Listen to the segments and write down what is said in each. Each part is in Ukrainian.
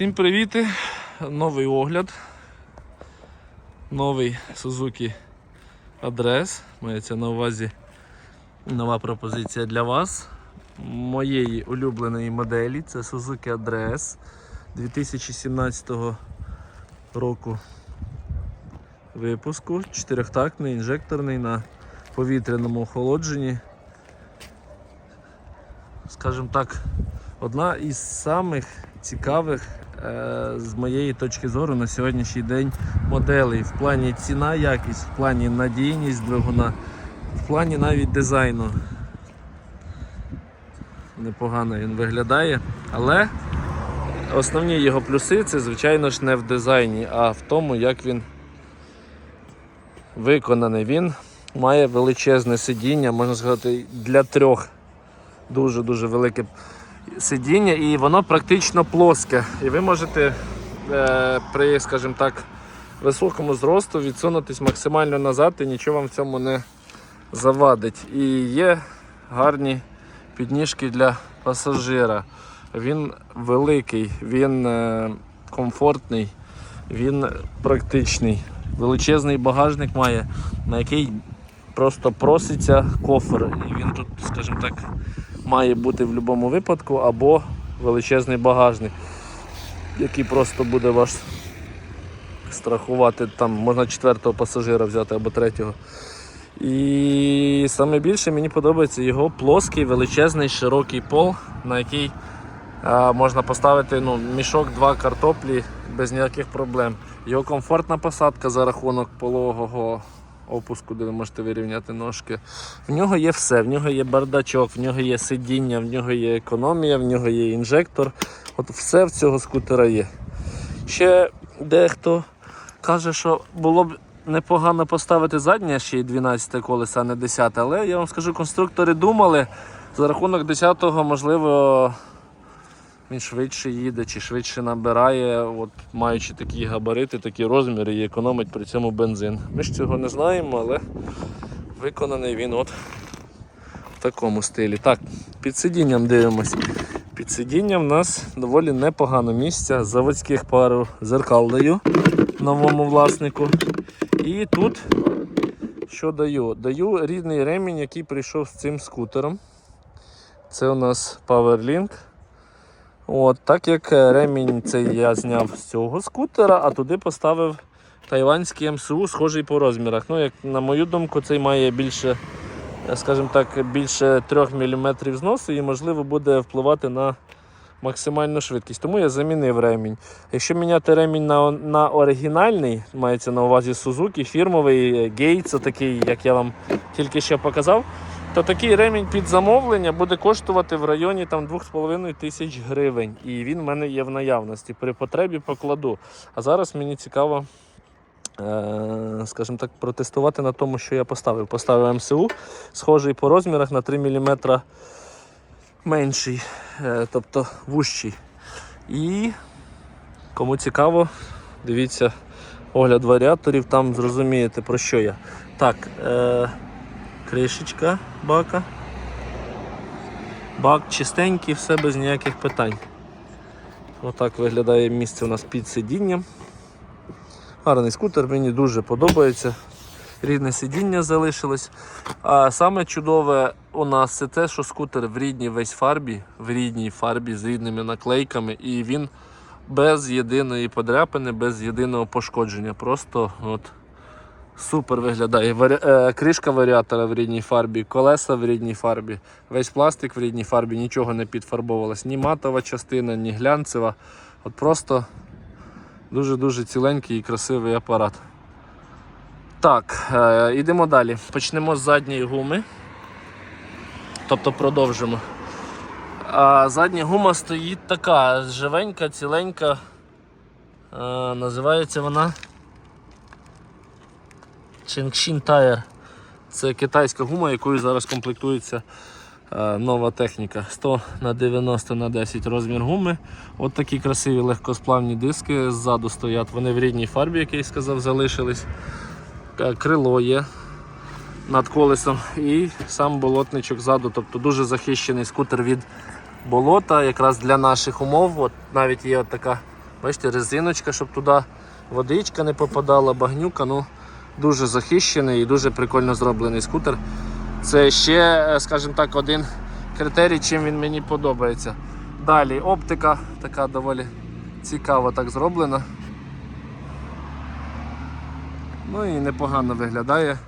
Всім привіт! Новий огляд. Новий Suzuki Адрес. Мається на увазі нова пропозиція для вас. Моєї улюбленої моделі це Suzuki Адрес 2017 року випуску. Чотирьохтактний, інжекторний на повітряному охолодженні. Скажімо так, одна із самих цікавих з моєї точки зору на сьогоднішній день моделей в плані ціна, якість, в плані надійність двигуна, в плані навіть дизайну. Непогано він виглядає, але основні його плюси це, звичайно ж, не в дизайні, а в тому, як він виконаний. Він має величезне сидіння, можна сказати, для трьох дуже-дуже велике сидіння, і воно практично плоске. І ви можете е, при, скажімо так, високому зросту відсунутись максимально назад і нічого вам в цьому не завадить. І є гарні підніжки для пасажира. Він великий, він е, комфортний, він практичний. Величезний багажник має, на який просто проситься кофр. І він тут, скажімо так, має бути в будь-якому випадку, або величезний багажник, який просто буде вас страхувати. Там можна четвертого пасажира взяти або третього. І саме більше мені подобається його плоский, величезний, широкий пол, на який а, можна поставити ну, мішок два картоплі без ніяких проблем. Його комфортна посадка за рахунок пологого опуску, де ви можете вирівняти ножки. В нього є все, в нього є бардачок, в нього є сидіння, в нього є економія, в нього є інжектор. От все в цього скутера є. Ще дехто каже, що було б непогано поставити заднє ще й 12 колеса, а не 10, але я вам скажу, конструктори думали, за рахунок 10-го, можливо, він швидше їде чи швидше набирає, от, маючи такі габарити, такі розміри і економить при цьому бензин. Ми ж цього не знаємо, але виконаний він от в такому стилі. Так, під сидінням дивимось. Під сидінням в нас доволі непогано місця. Заводських пару зеркал даю новому власнику. І тут що даю? Даю рідний ремінь, який прийшов з цим скутером. Це у нас PowerLink. От, Так як е, ремінь цей я зняв з цього скутера, а туди поставив тайванський МСУ, схожий по розмірах. Ну, як на мою думку, цей має більше, е, скажімо так, більше 3 мм зносу і можливо буде впливати на максимальну швидкість. Тому я замінив ремінь. Якщо міняти ремінь на, на оригінальний, мається на увазі Suzuki, фірмовий Gates, такий, як я вам тільки що показав, то такий ремінь під замовлення буде коштувати в районі там 2,5 тисяч гривень. І він в мене є в наявності. При потребі покладу. А зараз мені цікаво, е, скажімо так, протестувати на тому, що я поставив. Поставив МСУ, схожий по розмірах на 3 мм менший, е, тобто вущий. І кому цікаво, дивіться огляд варіаторів, там зрозумієте про що я. Так, е, кришечка бака. Бак чистенький, все без ніяких питань. Отак виглядає місце у нас під сидінням. Гарний скутер, мені дуже подобається. Рідне сидіння залишилось. А саме чудове у нас це те, що скутер в рідній весь фарбі, в рідній фарбі з рідними наклейками, і він без єдиної подряпини, без єдиного пошкодження. Просто от супер виглядає. Е, кришка варіатора в рідній фарбі, колеса в рідній фарбі, весь пластик в рідній фарбі, нічого не підфарбовувалось. Ні матова частина, ні глянцева. От просто дуже-дуже ціленький і красивий апарат. Так, е, йдемо далі. Почнемо з задньої гуми. Тобто продовжимо. А задня гума стоїть така живенька, ціленька. Е, називається вона Chengxin Tire. Це китайська гума, якою зараз комплектується е, нова техніка. 100 на 90 на 10 розмір гуми. От такі красиві легкосплавні диски ззаду стоять. Вони в рідній фарбі, як я сказав, залишились. Е, крило є над колесом і сам болотничок ззаду, тобто дуже захищений скутер від болота, якраз для наших умов. От Навіть є от така Бачите, резиночка, щоб туди водичка не попадала, багнюка. Ну, дуже захищений і дуже прикольно зроблений скутер. Це ще, е, скажімо так, один критерій, чим він мені подобається. Далі оптика така доволі цікаво так зроблена. Ну і непогано виглядає,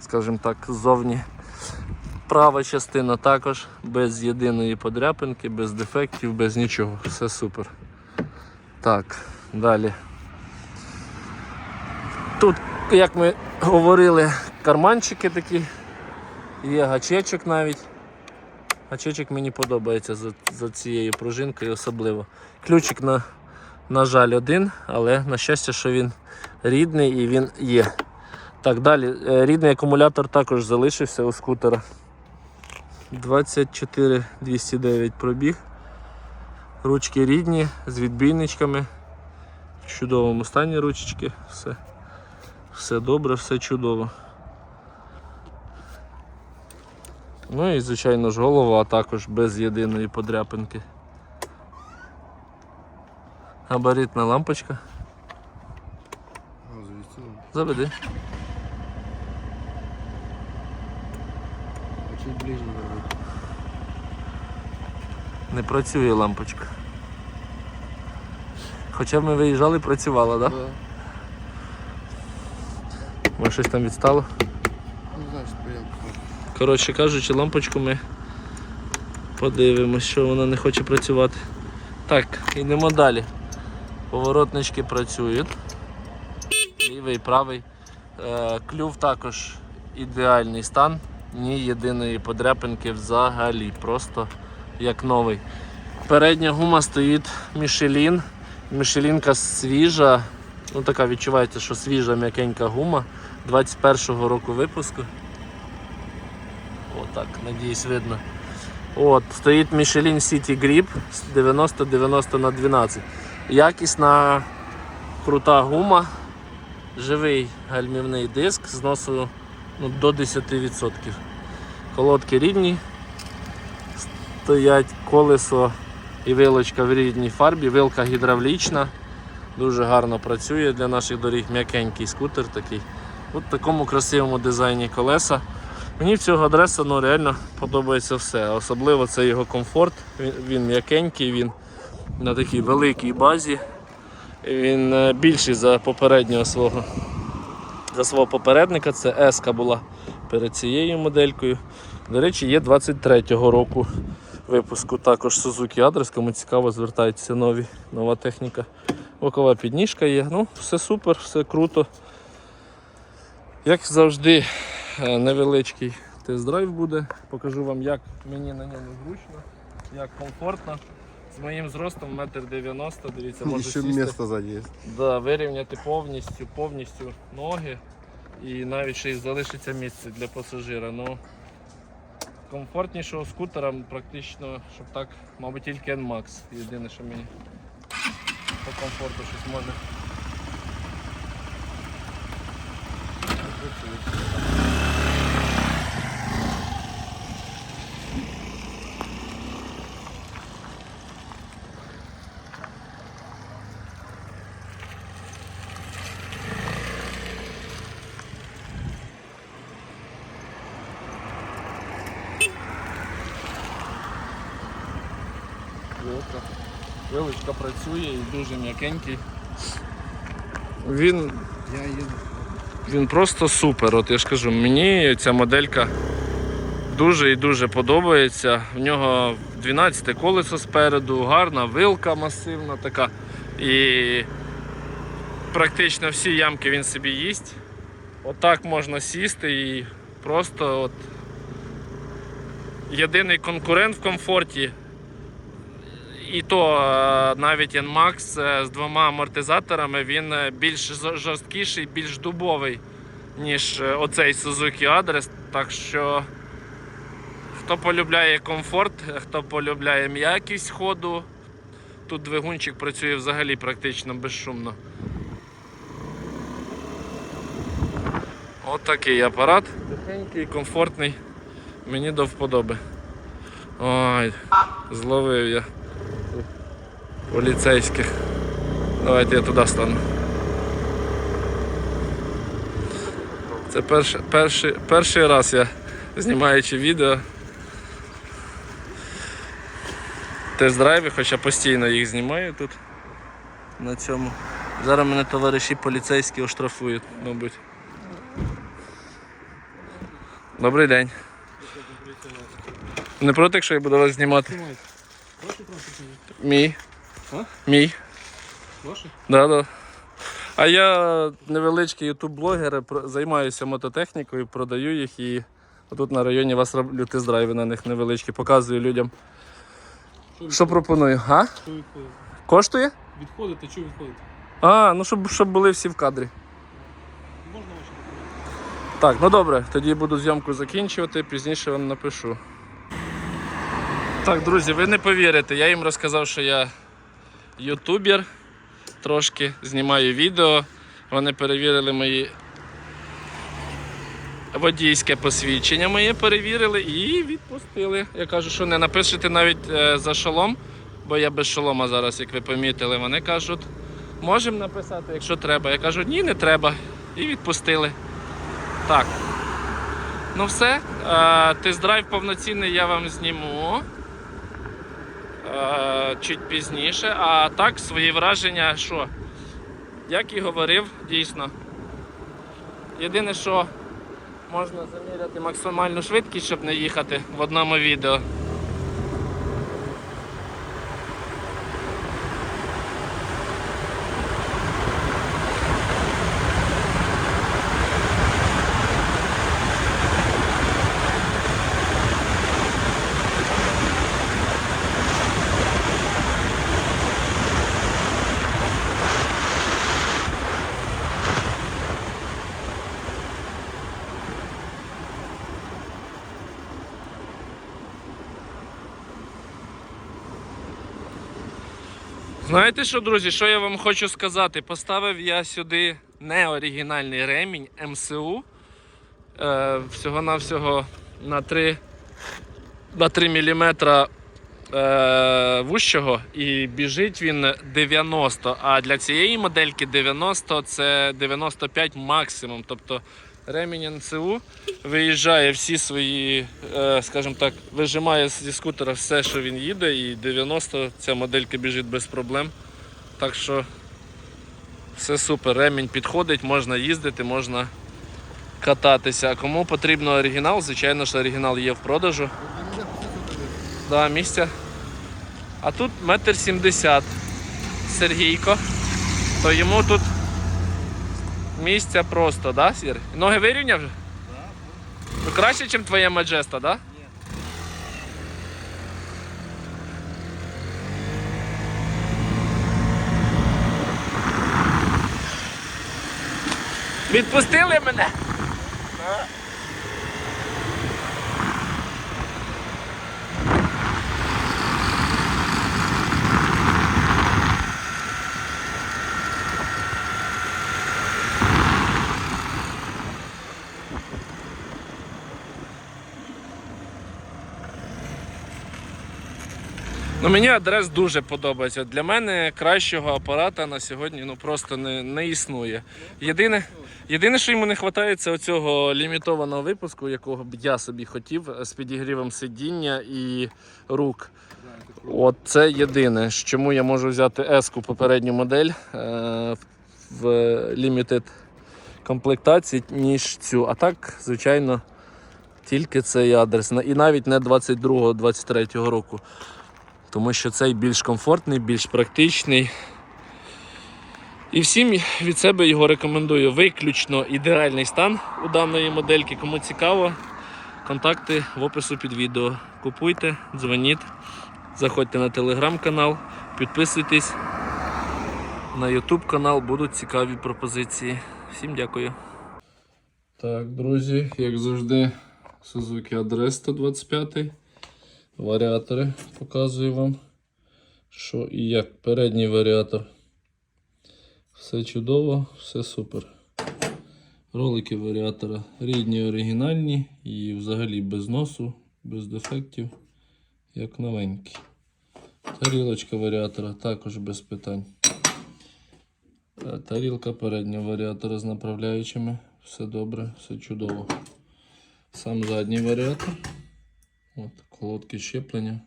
скажімо так, ззовні. Права частина також без єдиної подряпинки, без дефектів, без нічого. Все супер. Так, далі. Тут, як ми говорили, карманчики такі, є гачечок навіть. Гачечок мені подобається за, за цією пружинкою особливо. Ключик, на, на жаль, один, але на щастя, що він рідний і він є. Так, далі. Е, Рідний акумулятор також залишився у скутера. 24 209 пробіг. Ручки рідні з відбійничками. В чудовому стані ручечки. Все, все добре, все чудово. Ну і звичайно ж голова, також без єдиної подряпинки. Габаритна лампочка. А, завести. Заведи. Чуть надо. Не працює лампочка. Хоча ми виїжджали, працювала, так? Да? Може щось там відстало. Ну, значит, поем. Коротше кажучи, лампочку ми подивимось, що вона не хоче працювати. Так, йдемо далі. Поворотнички працюють. Лівий, правий. Е, клюв також ідеальний стан. Ні єдиної подряпинки взагалі. Просто як новий. Передня гума стоїть Мішелін. Мішелінка свіжа. Ну така відчувається, що свіжа м'якенька гума 21-го року випуску. Отак, надіюсь, видно. От, стоїть Michelin City Grip з 90-90 на 12. Якісна крута гума, живий гальмівний диск з носу ну, до 10%. Колодки рідні, стоять колесо і вилочка в рідній фарбі, вилка гідравлічна, дуже гарно працює для наших доріг, м'якенький скутер такий. От такому красивому дизайні колеса. Мені в цього адреса ну, реально подобається все. Особливо це його комфорт. Він, він м'якенький, він на такій великій базі. Він е, більший за попереднього свого за свого попередника. Це S була перед цією моделькою. До речі, є 23-го року випуску. Також Suzuki адрес. Кому цікаво, звертайтеся нові, нова техніка. Бокова підніжка є. Ну, все супер, все круто. Як завжди, е, невеличкий тест-драйв буде. Покажу вам, як мені на ньому зручно, як комфортно. З моїм зростом 1,90 м, дивіться, можу Еще сісти. сзади. Да, вирівняти повністю, повністю ноги і навіть ще й залишиться місце для пасажира. Ну, комфортнішого скутера практично, щоб так, мабуть, тільки NMAX. Єдине, що мені по комфорту щось може. Вилка. Вилочка працює і дуже м'якенький. Він Я еду. Він просто супер. От я ж кажу, мені ця моделька дуже і дуже подобається. В нього 12 колесо спереду, гарна вилка масивна така. І практично всі ямки він собі їсть. Отак можна сісти і просто от єдиний конкурент в комфорті. І то е, навіть NMAX е, з двома амортизаторами він е, більш жорсткіший, більш дубовий, ніж оцей Suzuki Адрес. Так що хто полюбляє комфорт, хто полюбляє м'якість ходу, тут двигунчик працює взагалі практично безшумно. От такий апарат. Тихенький, комфортний. Мені до вподоби. Ой, зловив я поліцейських. Давайте я туди стану. Це перший, перший, перший раз я знімаючи відео. Тест-драйви, хоча постійно їх знімаю тут. На цьому. Зараз мене товариші поліцейські оштрафують, мабуть. Добрий день. Не проти, якщо я буду вас знімати? Мій. А? Мій. Ваші? Да, да. А я невеличкий ютуб-блогер, займаюся мототехнікою, продаю їх і тут на районі вас роблю тест-драйви на них невеличкі, показую людям. Що пропоную? А? Що відходите? Коштує? Відходите, що відходите? А, ну щоб, щоб були всі в кадрі. Можна ваші документи? Так, ну добре, тоді буду зйомку закінчувати, пізніше вам напишу. Так, друзі, ви не повірите, я їм розказав, що я ютубер, трошки знімаю відео. Вони перевірили мої водійське посвідчення моє перевірили і відпустили. Я кажу, що не напишете навіть е, за шолом, бо я без шолома зараз, як ви помітили. Вони кажуть, можемо написати, якщо треба. Я кажу, ні, не треба. І відпустили. Так. Ну все. Е, Тест-драйв повноцінний я вам зніму. Е, Чуть пізніше. А так, свої враження, що? Як і говорив, дійсно. Єдине, що можна заміряти максимальну швидкість, щоб не їхати в одному відео. Знаєте що, друзі, що я вам хочу сказати? Поставив я сюди неоригінальний ремінь МСУ. Е, всього-навсього на 3, на 3 мм е, вущого і біжить він 90. А для цієї модельки 90 це 95 максимум. Тобто ремінь НСУ виїжджає всі свої, е, скажімо так, вижимає зі скутера все, що він їде, і 90 ця моделька біжить без проблем. Так що все супер, ремінь підходить, можна їздити, можна кататися. А кому потрібно оригінал, звичайно ж оригінал є в продажу. Да, місця. А тут метр сімдесят. Сергійко. То йому тут місця просто, да, Сір? Ноги вирівняв вже? Ну краще, ніж твоє Маджеста, да? Ні. Відпустили мене? Мені адрес дуже подобається. Для мене кращого апарата на сьогодні ну, просто не, не існує. Єдине, єдине, що йому не вистачає, це оцього лімітованого випуску, якого б я собі хотів з підігрівом сидіння і рук. От це єдине, чому я можу взяти S-ку попередню модель е, в limited комплектації, ніж цю. А так, звичайно, тільки цей адрес. І навіть не 22-23 року. Тому що цей більш комфортний, більш практичний. І всім від себе його рекомендую. Виключно ідеальний стан у даної модельки. Кому цікаво, контакти в опису під відео. Купуйте, дзвоніть, заходьте на телеграм-канал, підписуйтесь на YouTube канал, будуть цікаві пропозиції. Всім дякую. Так, друзі, як завжди, Suzuki Адрес 125. Варіатори показую вам, що і як передній варіатор. Все чудово, все супер. Ролики варіатора рідні, оригінальні і взагалі без носу, без дефектів, як новенькі. Тарілочка варіатора також без питань. Е, Тарілка передня варіатора з направляючими. Все добре, все чудово. Сам задній варіатор. От, колодки щеплення.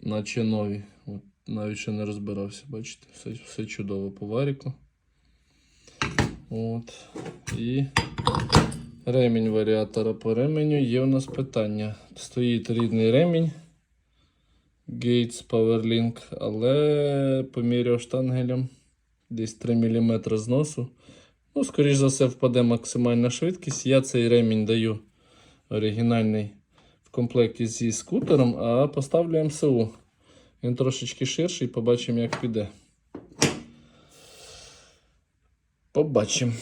Наче нові. От, навіть ще не розбирався, бачите, все, все чудово по варіку. От. І ремінь варіатора по ременю. Є у нас питання. Стоїть рідний ремінь. Gates PowerLink, але поміряв штангелем десь 3 мм зносу. Ну, скоріш за все, впаде максимальна швидкість. Я цей ремінь даю оригінальний в комплекті зі скутером, а поставлю МСУ. Він трошечки ширший, побачимо, як піде. Побачимо.